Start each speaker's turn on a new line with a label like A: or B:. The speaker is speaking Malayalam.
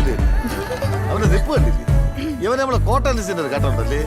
A: അവന്റെ നിപ്പ് കണ്ടില്ലേ? ഇവനെ നമ്മളെ കോട്ട അനുസരിച്ച് കേട്ടോണ്ടല്ലേ